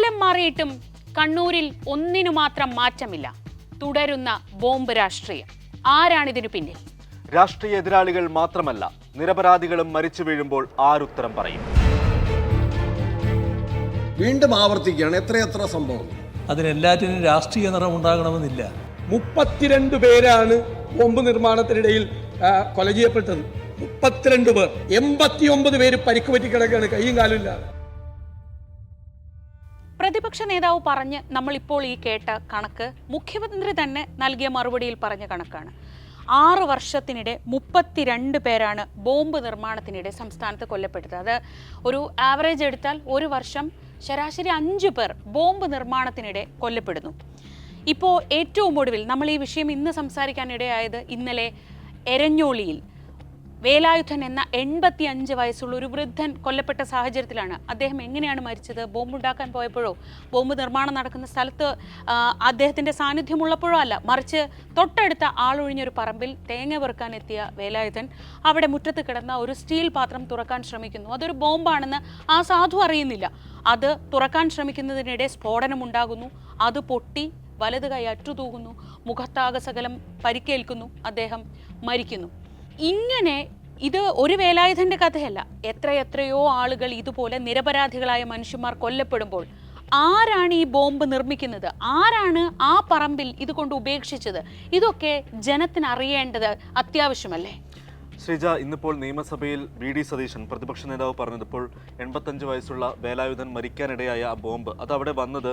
കാലം മാറിയിട്ടും കണ്ണൂരിൽ ഒന്നിനു മാത്രം മാറ്റമില്ല. തുടരുന്ന ബോംബ് രാഷ്ട്രീയം. ആരാണിതിനു പിന്നിൽ? രാഷ്ട്രീയ എതിരാളികൾ മാത്രമല്ല നിരപരാധികളും മരിച്ചു വീഴുമ്പോൾ ആരുത്തരം പറയും? വീണ്ടും ആവർത്തിക്കുകയാണ്. എത്രയെത്ര സംഭവം? അതിനെല്ലാറ്റിനും രാഷ്ട്രീയ നിറം ഉണ്ടാകണമെന്നില്ല. മുപ്പത്തിരണ്ട് പേരാണ് ബോംബ് നിർമ്മാണത്തിനിടയിൽ കൊല ചെയ്യപ്പെട്ടത് മുപ്പത്തിരണ്ട് പേർ. എൺപത്തിയൊമ്പത് പേര് പരിക്ക് പറ്റി കിടക്കുകയാണ്. കൈയും കാലും ഇല്ലാതെ. പ്രതിപക്ഷ നേതാവ് പറഞ്ഞ് നമ്മളിപ്പോൾ ഈ കേട്ട കണക്ക് മുഖ്യമന്ത്രി തന്നെ നൽകിയ മറുപടിയിൽ പറഞ്ഞ കണക്കാണ്. ആറ് വർഷത്തിനിടെ മുപ്പത്തിരണ്ട് പേരാണ് ബോംബ് നിർമ്മാണത്തിനിടെ സംസ്ഥാനത്ത് കൊല്ലപ്പെട്ടത്. അത് ഒരു ആവറേജ് എടുത്താൽ ഒരു വർഷം ശരാശരി അഞ്ച് പേർ ബോംബ് നിർമ്മാണത്തിനിടെ കൊല്ലപ്പെടുന്നു. ഇപ്പോൾ ഏറ്റവും ഒടുവിൽ നമ്മൾ ഈ വിഷയം ഇന്ന് സംസാരിക്കാനിടയായത് ഇന്നലെ എരഞ്ഞോളിയിൽ വേലായുധൻ എന്ന എൺപത്തി അഞ്ച് വയസ്സുള്ള ഒരു വൃദ്ധൻ കൊല്ലപ്പെട്ട സാഹചര്യത്തിലാണ്. അദ്ദേഹം എങ്ങനെയാണ് മരിച്ചത്? ബോംബ് ഉണ്ടാക്കാൻ പോയപ്പോഴോ? ബോംബ് നിർമ്മാണം നടക്കുന്ന സ്ഥലത്ത് അദ്ദേഹത്തിന്റെ സാന്നിധ്യമുള്ളപ്പോഴോ അല്ല മറിച്ച് തൊട്ടടുത്ത ആളൊഴിഞ്ഞൊരു പറമ്പിൽ തേങ്ങ വെറുക്കാൻ എത്തിയ വേലായുധൻ അവിടെ മുറ്റത്ത് കിടന്ന ഒരു സ്റ്റീൽ പാത്രം തുറക്കാൻ ശ്രമിക്കുന്നു. അതൊരു ബോംബാണെന്ന് ആ സാധു അറിയുന്നില്ല. അത് തുറക്കാൻ ശ്രമിക്കുന്നതിനിടെ സ്ഫോടനമുണ്ടാകുന്നു അത് പൊട്ടി വലത് കൈ അറ്റുതൂകുന്നു. മുഖത്താകെ സകലം പരിക്കേൽക്കുന്നു. അദ്ദേഹം മരിക്കുന്നു. ഇങ്ങനെ ഇത് ഒരു വേലായുധന്റെ കഥയല്ല. എത്രയെത്രയോ ആളുകൾ ഇതുപോലെ നിരപരാധികളായ മനുഷ്യന്മാർ കൊല്ലപ്പെടുമ്പോൾ ആരാണ് ഈ ബോംബ് നിർമ്മിക്കുന്നത്? ആരാണ് ആ പറമ്പിൽ ഇതുകൊണ്ട് ഉപേക്ഷിച്ചത്? ഇതൊക്കെ ജനത്തിന് അറിയേണ്ടത് അത്യാവശ്യമല്ലേ? ശ്രീജ ഇന്നിപ്പോൾ നിയമസഭയിൽ വി ഡി സതീശൻ പ്രതിപക്ഷ നേതാവ് പറഞ്ഞതിപ്പോൾ എൺപത്തഞ്ച് വയസ്സുള്ള വേലായുധൻ മരിക്കാനിടയായ ആ ബോംബ്. അത് അവിടെ വന്നത്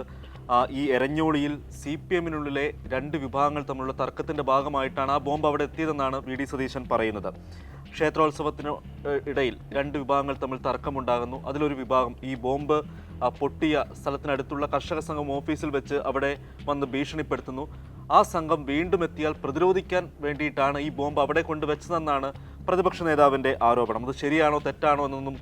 ഈ എരഞ്ഞോളിയിൽ സി പി എമ്മിനുള്ളിലെ രണ്ട് വിഭാഗങ്ങൾ തമ്മിലുള്ള തർക്കത്തിന്റെ ഭാഗമായിട്ടാണ് ആ ബോംബ് അവിടെ എത്തിയതെന്നാണ് വി ഡി സതീശൻ പറയുന്നത്. ക്ഷേത്രോത്സവത്തിന് ഇടയിൽ രണ്ട് വിഭാഗങ്ങൾ തമ്മിൽ തർക്കമുണ്ടാകുന്നു. അതിലൊരു വിഭാഗം ഈ ബോംബ് പൊട്ടിയ സ്ഥലത്തിനടുത്തുള്ള കർഷക സംഘം ഓഫീസിൽ വെച്ച് അവിടെ വന്ന് ഭീഷണിപ്പെടുത്തുന്നു. ആ സംഘം വീണ്ടും എത്തിയാൽ പ്രതിരോധിക്കാൻ വേണ്ടിയിട്ടാണ് ഈ ബോംബ് അവിടെ കൊണ്ടുവച്ചതെന്നാണ് പ്രതിപക്ഷ നേതാവിന്റെ ആരോപണം. അത് ശരിയാണോ തെറ്റാണോ എന്നൊന്നും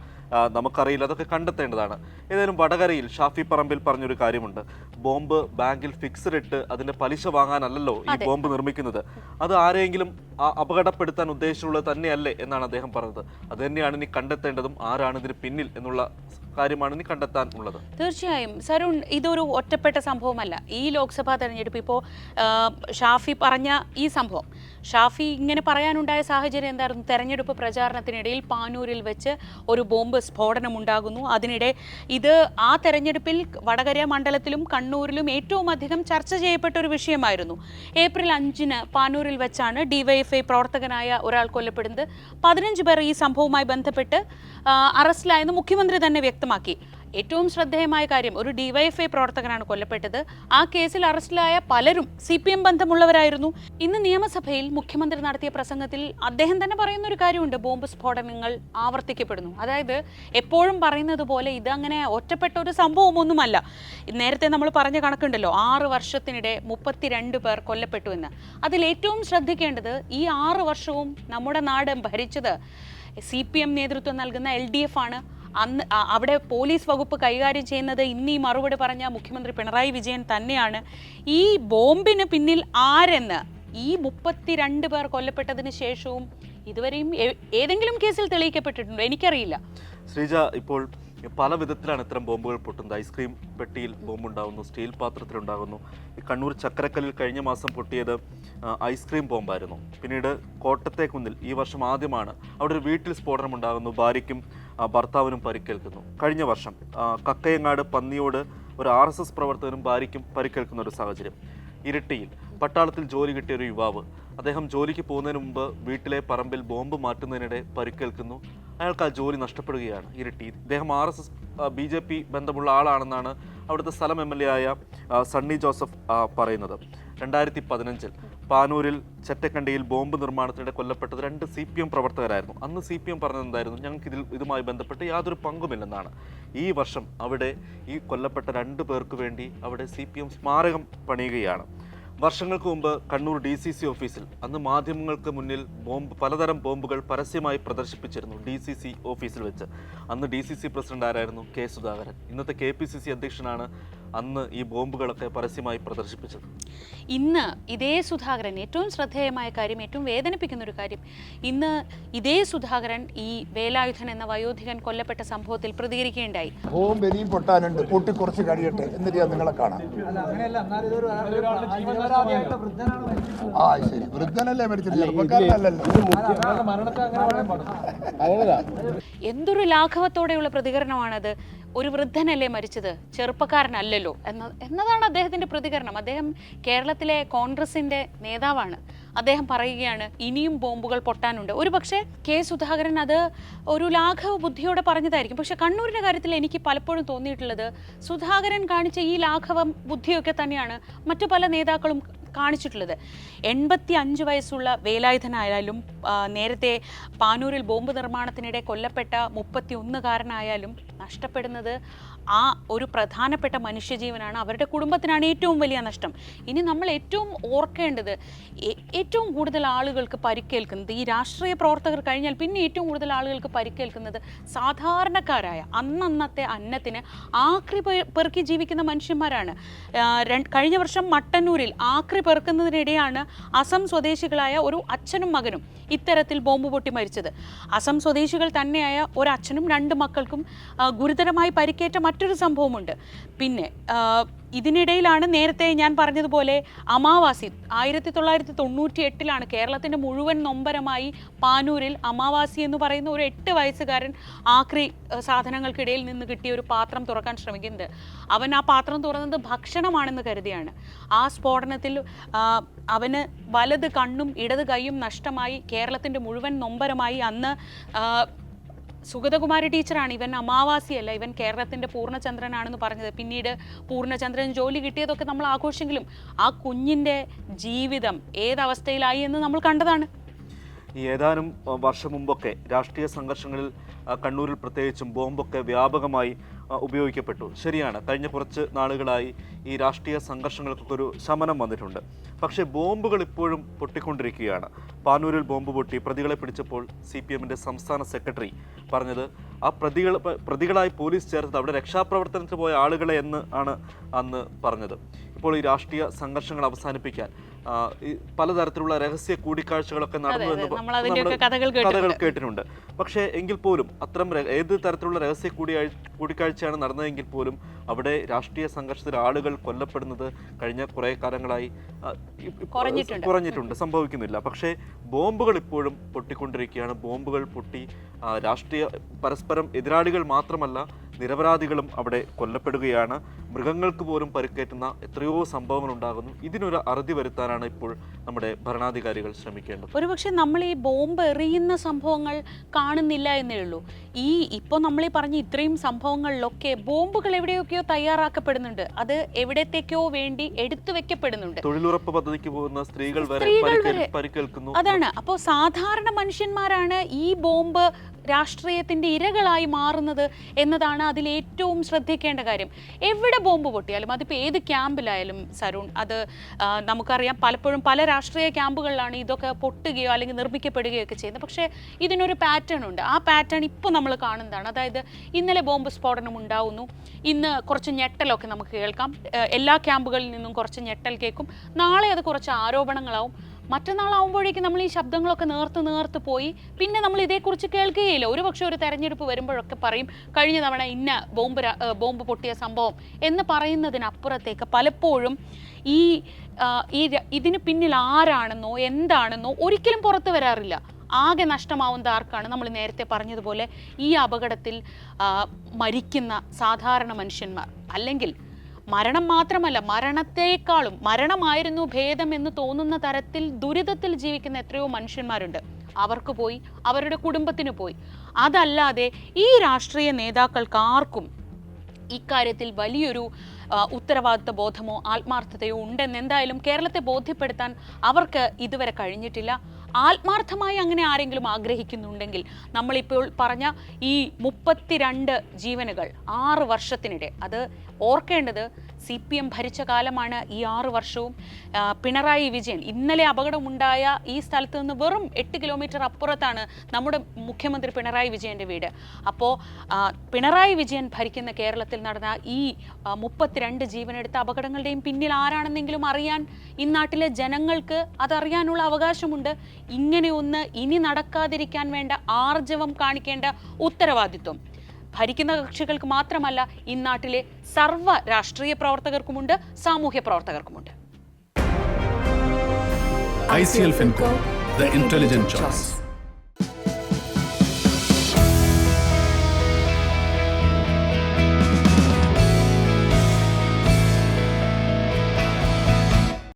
നമുക്കറിയില്ല. അതൊക്കെ കണ്ടെത്തേണ്ടതാണ്. ഏതായാലും വടകരയിൽ ഷാഫി പറമ്പിൽ പറഞ്ഞൊരു കാര്യമുണ്ട്. ബോംബ് ബാങ്കിൽ ഫിക്സഡ് ഇട്ട് അതിന്റെ പലിശ വാങ്ങാനല്ലല്ലോ ഈ ബോംബ് നിർമ്മിക്കുന്നത്. അത് ആരെങ്കിലും അപകടപ്പെടുത്താൻ ഉദ്ദേശിച്ചുള്ളത് തന്നെയല്ലേ എന്നാണ് അദ്ദേഹം പറഞ്ഞത്. അത് തന്നെയാണ് ഇനി കണ്ടെത്തേണ്ടതും ആരാണ് ഇതിന് പിന്നിൽ എന്നുള്ള കാര്യമാണ് ഇനി കണ്ടെത്താൻ ഉള്ളത്. തീർച്ചയായും. സരുൺ ഇതൊരു ഒറ്റപ്പെട്ട സംഭവമല്ല. ഈ ലോക്സഭാ തെരഞ്ഞെടുപ്പ് ഇപ്പോൾ ഷാഫി പറഞ്ഞ ഈ സംഭവം. ഷാഫി ഇങ്ങനെ പറയാനുണ്ടായ സാഹചര്യം എന്തായിരുന്നു? തെരഞ്ഞെടുപ്പ് പ്രചാരണത്തിനിടയിൽ പാനൂരിൽ വെച്ച് ഒരു ബോംബ് സ്ഫോടനം ഉണ്ടാകുന്നു അതിനിടെ ഇത് ആ തെരഞ്ഞെടുപ്പിൽ വടകര മണ്ഡലത്തിലും കണ്ണൂരിലും ഏറ്റവും അധികം ചർച്ച ചെയ്യപ്പെട്ട ഒരു വിഷയമായിരുന്നു. ഏപ്രിൽ അഞ്ചിന് പാനൂരിൽ വെച്ചാണ് ഡിവൈഎഫ്ഐ പ്രവർത്തകനായ ഒരാൾ കൊല്ലപ്പെടുന്നത്. പതിനഞ്ച് പേർ ഈ സംഭവവുമായി ബന്ധപ്പെട്ട് അറസ്റ്റിലായെന്ന് മുഖ്യമന്ത്രി തന്നെ വ്യക്തമാക്കി. ഏറ്റവും ശ്രദ്ധേയമായ കാര്യം ഒരു ഡിവൈഎഫ്ഐ പ്രവർത്തകനാണ് കൊല്ലപ്പെട്ടത്. ആ കേസിൽ അറസ്റ്റിലായ പലരും സി പി എം ബന്ധമുള്ളവരായിരുന്നു. ഇന്ന് നിയമസഭയിൽ മുഖ്യമന്ത്രി നടത്തിയ പ്രസംഗത്തിൽ അദ്ദേഹം തന്നെ പറയുന്ന ഒരു കാര്യമുണ്ട്. ബോംബ് സ്ഫോടനങ്ങൾ ആവർത്തിക്കപ്പെടുന്നു. അതായത് എപ്പോഴും പറയുന്നത് പോലെ ഇതങ്ങനെ ഒറ്റപ്പെട്ട ഒരു സംഭവമൊന്നുമല്ല. നേരത്തെ നമ്മൾ പറഞ്ഞ കണക്കുണ്ടല്ലോ ആറ് വർഷത്തിനിടെ മുപ്പത്തിരണ്ട് പേർ കൊല്ലപ്പെട്ടു എന്ന്. അതിൽ ഏറ്റവും ശ്രദ്ധിക്കേണ്ടത് ഈ ആറ് വർഷവും നമ്മുടെ നാട് ഭരിച്ചത് സി പി എം നേതൃത്വം നൽകുന്ന എൽ ഡി എഫ് ആണ്. അന്ന് അവിടെ പോലീസ് വകുപ്പ് കൈകാര്യം ചെയ്യുന്നത് ഇന്ന് മറുപടി പറഞ്ഞ മുഖ്യമന്ത്രി പിണറായി വിജയൻ തന്നെയാണ്. ഈ ബോംബിന് പിന്നിൽ ആരെന്ന് ഈ മുപ്പത്തിരണ്ട് പേർ കൊല്ലപ്പെട്ടതിന് ശേഷവും ഇതുവരെയും ഏതെങ്കിലും കേസിൽ തെളിയിക്കപ്പെട്ടിട്ടുണ്ടോ? എനിക്കറിയില്ല. ശ്രീജ ഇപ്പോൾ പല വിധത്തിലാണ് ഇത്തരം ബോംബുകൾ പൊട്ടുന്നത്. ഐസ്ക്രീം പെട്ടിയിൽ ബോംബുണ്ടാകുന്നു സ്റ്റീൽ പാത്രത്തിലുണ്ടാകുന്നു. കണ്ണൂർ ചക്കരക്കല്ലിൽ കഴിഞ്ഞ മാസം പൊട്ടിയത് ഐസ്ക്രീം ബോംബായിരുന്നു. പിന്നീട് കോട്ടത്തെ കുന്നിൽ ഈ വർഷം ആദ്യമാണ് അവിടെ ഒരു വീട്ടിൽ സ്ഫോടനം ഉണ്ടാകുന്നു. ഭാര്യയ്ക്കും ഭർത്താവിനും പരിക്കേൽക്കുന്നു. കഴിഞ്ഞ വർഷം കക്കയങ്ങാട് പന്നിയോട് ഒരു ആർ എസ് എസ് പ്രവർത്തകനും ഭാര്യയ്ക്കും പരിക്കേൽക്കുന്ന ഒരു സാഹചര്യം. ഇരട്ടിയിൽ പട്ടാളത്തിൽ ജോലി കിട്ടിയ ഒരു യുവാവ് അദ്ദേഹം ജോലിക്ക് പോകുന്നതിന് മുമ്പ് വീട്ടിലെ പറമ്പിൽ ബോംബ് മാറ്റുന്നതിനിടെ പരിക്കേൽക്കുന്നു. അയാൾക്ക് ആ ജോലി നഷ്ടപ്പെടുകയാണ് ഇരട്ടി ഇദ്ദേഹം R S S B J P ബന്ധമുള്ള ആളാണെന്നാണ് അവിടുത്തെ സ്ഥലം എം എൽ എ ആയ സണ്ണി ജോസഫ് പറയുന്നത്. രണ്ടായിരത്തി പതിനഞ്ചിൽ പാനൂരിൽ ചെറ്റക്കണ്ടിയിൽ ബോംബ് നിർമ്മാണത്തിനിടെ കൊല്ലപ്പെട്ടത് രണ്ട് സി പി എം പ്രവർത്തകരായിരുന്നു. അന്ന് സി പി എം പറഞ്ഞതെന്തായിരുന്നു ഞങ്ങൾക്ക് ഇതിൽ ഇതുമായി ബന്ധപ്പെട്ട് യാതൊരു പങ്കുമില്ലെന്നാണ്. ഈ വർഷം അവിടെ ഈ കൊല്ലപ്പെട്ട രണ്ട് പേർക്ക് വേണ്ടി അവിടെ സി പി എം സ്മാരകം പണിയുകയാണ്. വർഷങ്ങൾക്ക് മുമ്പ് കണ്ണൂർ ഡി സി സി ഓഫീസിൽ അന്ന് മാധ്യമങ്ങൾക്ക് മുന്നിൽ ബോംബ് പലതരം ബോംബുകൾ പരസ്യമായി പ്രദർശിപ്പിച്ചിരുന്നു ഡി സി സി ഓഫീസിൽ വെച്ച്. അന്ന് ഡി സി സി പ്രസിഡന്റ് ആരായിരുന്നു? കെ സുധാകരൻ. ഇന്നത്തെ കെ പി സി സി അധ്യക്ഷനാണ് അന്ന് ഈ ബോംബുകളൊക്കെ പരസ്യമായി പ്രദർശിപ്പിച്ചത്. ഇന്ന് ഇതേ സുധാകരൻ ഏറ്റവും ശ്രദ്ധേയമായ കാര്യം ഏറ്റവും വേദനിപ്പിക്കുന്ന ഒരു കാര്യം. ഇന്ന് ഇതേ സുധാകരൻ ഈ വേലായുധൻ എന്ന വയോധികൻ കൊല്ലപ്പെട്ട സംഭവത്തിൽ പ്രതികരിക്കുകയുണ്ടായി. ബോംബ് ഇനിയും പൊട്ടാനുണ്ട്. പൊട്ടി കുറച്ച് കഴിയട്ടെ. എന്നിട്ട് ഞാൻ നിങ്ങളെ കാണാം. ആ ശരി. വൃദ്ധനല്ലേ മരിച്ചത്? ചെറുപ്പക്കാരനല്ലല്ലോ. എന്തൊരു ലാഘവത്തോടെയുള്ള പ്രതികരണമാണത്. ഒരു വൃദ്ധനല്ലേ മരിച്ചത്? ചെറുപ്പക്കാരനല്ലല്ലോ. എന്ന എന്നതാണ് അദ്ദേഹത്തിന്റെ പ്രതികരണം. അദ്ദേഹം കേരളത്തിലെ കോൺഗ്രസിന്റെ നേതാവാണ്. അദ്ദേഹം പറയുകയാണ് ഇനിയും ബോംബുകൾ പൊട്ടാനുണ്ട്. ഒരു പക്ഷേ കെ സുധാകരൻ അത് ഒരു ലാഘവ ബുദ്ധിയോടെ പറഞ്ഞതായിരിക്കും. പക്ഷെ കണ്ണൂരിന്റെ കാര്യത്തിൽ എനിക്ക് പലപ്പോഴും തോന്നിയിട്ടുള്ളത് സുധാകരൻ കാണിച്ച ഈ ലാഘവ ബുദ്ധിയൊക്കെ തന്നെയാണ് മറ്റു പല നേതാക്കളും കാണിച്ചിട്ടുള്ളത്. എൺപത്തി അഞ്ച് വയസ്സുള്ള വേലായുധനായാലും നേരത്തെ പാനൂരിൽ ബോംബ് നിർമ്മാണത്തിനിടെ കൊല്ലപ്പെട്ട മുപ്പത്തി ഒന്നുകാരനായാലും നഷ്ടപ്പെടുന്നത് ആ ഒരു പ്രധാനപ്പെട്ട മനുഷ്യജീവനാണ് അവരുടെ കുടുംബത്തിനാണ് ഏറ്റവും വലിയ നഷ്ടം. ഇനി നമ്മൾ ഏറ്റവും ഓർക്കേണ്ടത് ഏറ്റവും കൂടുതൽ ആളുകൾക്ക് പരിക്കേൽക്കുന്നത് ഈ രാഷ്ട്രീയ പ്രവർത്തകർ കഴിഞ്ഞാൽ പിന്നെ ഏറ്റവും കൂടുതൽ ആളുകൾക്ക് പരിക്കേൽക്കുന്നത് സാധാരണക്കാരായ അന്നന്നത്തെ അന്നത്തിന് ആക്രി പെറുക്കി ജീവിക്കുന്ന മനുഷ്യന്മാരാണ്. കഴിഞ്ഞ വർഷം മട്ടന്നൂരിൽ ആക്രി പെറുക്കുന്നതിനിടെയാണ് അസം സ്വദേശികളായ ഒരു അച്ഛനും മകനും ഇത്തരത്തിൽ ബോംബ് പൊട്ടി മരിച്ചത്. അസം സ്വദേശികൾ തന്നെയായ ഒരു അച്ഛനും രണ്ട് മക്കൾക്കും ഗുരുതരമായി പരിക്കേറ്റ മറ്റൊരു സംഭവമുണ്ട്. പിന്നെ ഇതിനിടയിലാണ് നേരത്തെ ഞാൻ പറഞ്ഞതുപോലെ അമാവാസി ആയിരത്തി തൊള്ളായിരത്തി തൊണ്ണൂറ്റി എട്ടിലാണ് കേരളത്തിന്റെ മുഴുവൻ നൊമ്പരമായി പാനൂരിൽ അമാവാസി എന്ന് പറയുന്ന ഒരു എട്ട് വയസ്സുകാരൻ ആക്രി സാധനങ്ങൾക്കിടയിൽ നിന്ന് കിട്ടിയ ഒരു പാത്രം തുറക്കാൻ ശ്രമിക്കുന്നത്. അവൻ ആ പാത്രം തുറന്നത് ഭക്ഷണമാണെന്ന് കരുതിയാണ്. ആ സ്ഫോടനത്തിൽ അവന് വലത് കണ്ണും ഇടത് കൈയും നഷ്ടമായി. കേരളത്തിന്റെ മുഴുവൻ നൊമ്പരമായി അന്ന് സുഗതകുമാരി ടീച്ചറാണ്. ഇവൻ അമാവാസിയല്ല. ഇവൻ കേരളത്തിന്റെ പൂർണചന്ദ്രനാണെന്ന് പറഞ്ഞത്. പിന്നീട് പൂർണചന്ദ്രൻ ജോലി കിട്ടിയതൊക്കെ നമ്മൾ ആഘോഷിച്ചെങ്കിലും ആ കുഞ്ഞിന്റെ ജീവിതം ഏതവസ്ഥയിലായി എന്ന് നമ്മൾ കണ്ടതാണ്. ഈ ഏതാനും വർഷം മുമ്പൊക്കെ രാഷ്ട്രീയ സംഘർഷങ്ങളിൽ കണ്ണൂരിൽ പ്രത്യേകിച്ചും ബോംബൊക്കെ വ്യാപകമായി ഉപയോഗിക്കപ്പെട്ടു. ശരിയാണ്. കഴിഞ്ഞ കുറച്ച് നാളുകളായി ഈ രാഷ്ട്രീയ സംഘർഷങ്ങൾക്കൊക്കെ ഒരു ശമനം വന്നിട്ടുണ്ട്. പക്ഷേ ബോംബുകൾ ഇപ്പോഴും പൊട്ടിക്കൊണ്ടിരിക്കുകയാണ്. പാനൂരിൽ ബോംബ് പൊട്ടി. പ്രതികളെ പിടിച്ചപ്പോൾ സി പി എമ്മിന്റെ സംസ്ഥാന സെക്രട്ടറി പറഞ്ഞത് ആ പ്രതികൾ പ്രതികളായി പോലീസ് ചേർത്തത് അവിടെ രക്ഷാപ്രവർത്തനത്തിന് പോയ ആളുകളെ എന്ന് ആണ് അന്ന് പറഞ്ഞത്. ഇപ്പോൾ ഈ രാഷ്ട്രീയ സംഘർഷങ്ങൾ അവസാനിപ്പിക്കാൻ ഈ പലതരത്തിലുള്ള രഹസ്യ കൂടിക്കാഴ്ചകളൊക്കെ നടന്നു എന്ന് കഥകൾ. കേട്ടിട്ടുണ്ട്. പക്ഷേ എങ്കിൽ പോലും അത്തരം ഏത് തരത്തിലുള്ള രഹസ്യ കൂടിയാഴ്ച കൂടിക്കാഴ്ചയാണ് നടന്നതെങ്കിൽ പോലും അവിടെ രാഷ്ട്രീയ സംഘർഷത്തിൽ ആളുകൾ കൊല്ലപ്പെടുന്നത് കഴിഞ്ഞ കുറേ കാലങ്ങളായി. കുറഞ്ഞിട്ടുണ്ട് സംഭവിക്കുന്നില്ല പക്ഷേ ബോംബുകൾ ഇപ്പോഴും പൊട്ടിക്കൊണ്ടിരിക്കുകയാണ് ബോംബുകൾ പൊട്ടി രാഷ്ട്രീയ പരസ്പരം എതിരാളികൾ മാത്രമല്ല നിരപരാധികളും അവിടെ കൊല്ലപ്പെടുകയാണ്. മൃഗങ്ങൾക്ക് പോലും പരിക്കേറ്റുന്ന എത്രയോ സംഭവങ്ങൾ ഉണ്ടാകുന്നു ഇതിനൊരു അറുതി വരുത്താനാണ് ഇപ്പോൾ നമ്മുടെ ഭരണാധികാരികൾ ശ്രമിക്കേണ്ടത്. ഒരുപക്ഷെ നമ്മൾ ഈ ബോംബ് എറിയുന്ന സംഭവങ്ങൾ കാണുന്നില്ല എന്നേ ഉള്ളൂ. ഈ ഇപ്പോൾ നമ്മൾ ഈ പറഞ്ഞ ഇത്രയും സംഭവങ്ങളിലൊക്കെ ബോംബുകൾ എവിടെയൊക്കെയോ തയ്യാറാക്കപ്പെടുന്നുണ്ട്. അത് എവിടത്തേക്കോ വേണ്ടി എടുത്തു വെക്കപ്പെടുന്നുണ്ട്. തൊഴിലുറപ്പ് പദ്ധതിക്ക് പോകുന്ന സ്ത്രീകൾ വരെ. പരിക്കേൽക്കുന്നു. അതാണ്. അപ്പോൾ സാധാരണ മനുഷ്യന്മാരാണ് ഈ ബോംബ് രാഷ്ട്രീയത്തിന്റെ ഇരകളായി മാറുന്നത് എന്നതാണ് അതിൽ ഏറ്റവും ശ്രദ്ധിക്കേണ്ട കാര്യം. എവിടെ ബോംബ് പൊട്ടിയാലും അതിപ്പോൾ ഏത് ക്യാമ്പിലായാലും സരുൺ അത് നമുക്കറിയാം പലപ്പോഴും പല രാഷ്ട്രീയ ക്യാമ്പുകളിലാണ് ഇതൊക്കെ പൊട്ടുകയോ അല്ലെങ്കിൽ നിർമ്മിക്കപ്പെടുകയോ ഒക്കെ ചെയ്യുന്നത്. പക്ഷേ ഇതിനൊരു പാറ്റേൺ ഉണ്ട്. ആ പാറ്റേൺ ഇപ്പോൾ നമ്മൾ കാണുന്നതാണ്. അതായത് ഇന്നലെ ബോംബ് സ്ഫോടനം ഉണ്ടാവുന്നു. ഇന്ന് കുറച്ച് ഞെട്ടലൊക്കെ നമുക്ക് കേൾക്കാം. എല്ലാ ക്യാമ്പുകളിൽ നിന്നും കുറച്ച് ഞെട്ടൽ കേൾക്കും. നാളെ അത് കുറച്ച് ആരോപണങ്ങളാവും. മറ്റന്നാളാവുമ്പോഴേക്കും നമ്മൾ ഈ ശബ്ദങ്ങളൊക്കെ നേർത്ത് നേർത്ത് പോയി. പിന്നെ നമ്മൾ ഇതേക്കുറിച്ച് കേൾക്കുകയില്ല. ഒരു പക്ഷേ ഒരു തെരഞ്ഞെടുപ്പ് വരുമ്പോഴൊക്കെ പറയും കഴിഞ്ഞ തവണ ഇന്ന ബോംബ് ബോംബ് പൊട്ടിയ സംഭവം എന്ന് പറയുന്നതിനപ്പുറത്തേക്ക് പലപ്പോഴും ഈ ഈ ഇതിന് പിന്നിൽ ആരാണെന്നോ എന്താണെന്നോ ഒരിക്കലും പുറത്തു വരാറില്ല. ആകെ നഷ്ടമാവുന്നത് ആർക്കാണ്? നമ്മൾ നേരത്തെ പറഞ്ഞതുപോലെ ഈ അപകടത്തിൽ മരിക്കുന്ന സാധാരണ മനുഷ്യന്മാർ. അല്ലെങ്കിൽ മരണം മാത്രമല്ല മരണത്തേക്കാളും മരണമായിരുന്നു ഭേദം എന്ന് തോന്നുന്ന തരത്തിൽ ദുരിതത്തിൽ ജീവിക്കുന്ന എത്രയോ മനുഷ്യന്മാരുണ്ട്. അവർക്ക് പോയി അവരുടെ കുടുംബത്തിന് പോയി. അതല്ലാതെ ഈ രാഷ്ട്രീയ നേതാക്കൾക്ക് ആർക്കും ഇക്കാര്യത്തിൽ വലിയൊരു ഉത്തരവാദിത്വ ബോധമോ ആത്മാർത്ഥതയോ ഉണ്ടെന്ന് എന്തായാലും കേരളത്തെ ബോധ്യപ്പെടുത്താൻ അവർക്ക് ഇതുവരെ കഴിഞ്ഞിട്ടില്ല. ആത്മാർത്ഥമായി അങ്ങനെ ആരെങ്കിലും ആഗ്രഹിക്കുന്നുണ്ടെങ്കിൽ നമ്മളിപ്പോൾ പറഞ്ഞ ഈ മുപ്പത്തിരണ്ട് ജീവനുകൾ ആറ് വർഷത്തിനിടെ അത് ഓർക്കേണ്ടത് സി പി എം ഭരിച്ച കാലമാണ് ഈ ആറു വർഷവും. പിണറായി വിജയൻ. ഇന്നലെ അപകടമുണ്ടായ ഈ സ്ഥലത്ത് നിന്ന് വെറും എട്ട് കിലോമീറ്റർ അപ്പുറത്താണ് നമ്മുടെ മുഖ്യമന്ത്രി പിണറായി വിജയന്റെ വീട്. അപ്പോൾ പിണറായി വിജയൻ ഭരിക്കുന്ന കേരളത്തിൽ നടന്ന ഈ മുപ്പത്തിരണ്ട് ജീവനെടുത്ത അപകടങ്ങളുടെയും പിന്നിൽ ആരാണെന്നെങ്കിലും അറിയാൻ ഈ നാട്ടിലെ ജനങ്ങൾക്ക് അതറിയാനുള്ള അവകാശമുണ്ട്. ഇങ്ങനെയൊന്ന് ഇനി നടക്കാതിരിക്കാൻ വേണ്ട ആർജവം കാണിക്കേണ്ട ഉത്തരവാദിത്വം. ഭരിക്കുന്ന കക്ഷികൾക്ക് മാത്രമല്ല ഇന്നാട്ടിലെ നാട്ടിലെ സർവ രാഷ്ട്രീയ പ്രവർത്തകർക്കുമുണ്ട് സാമൂഹ്യ പ്രവർത്തകർക്കുമുണ്ട് I C L Fincorp the intelligent choice.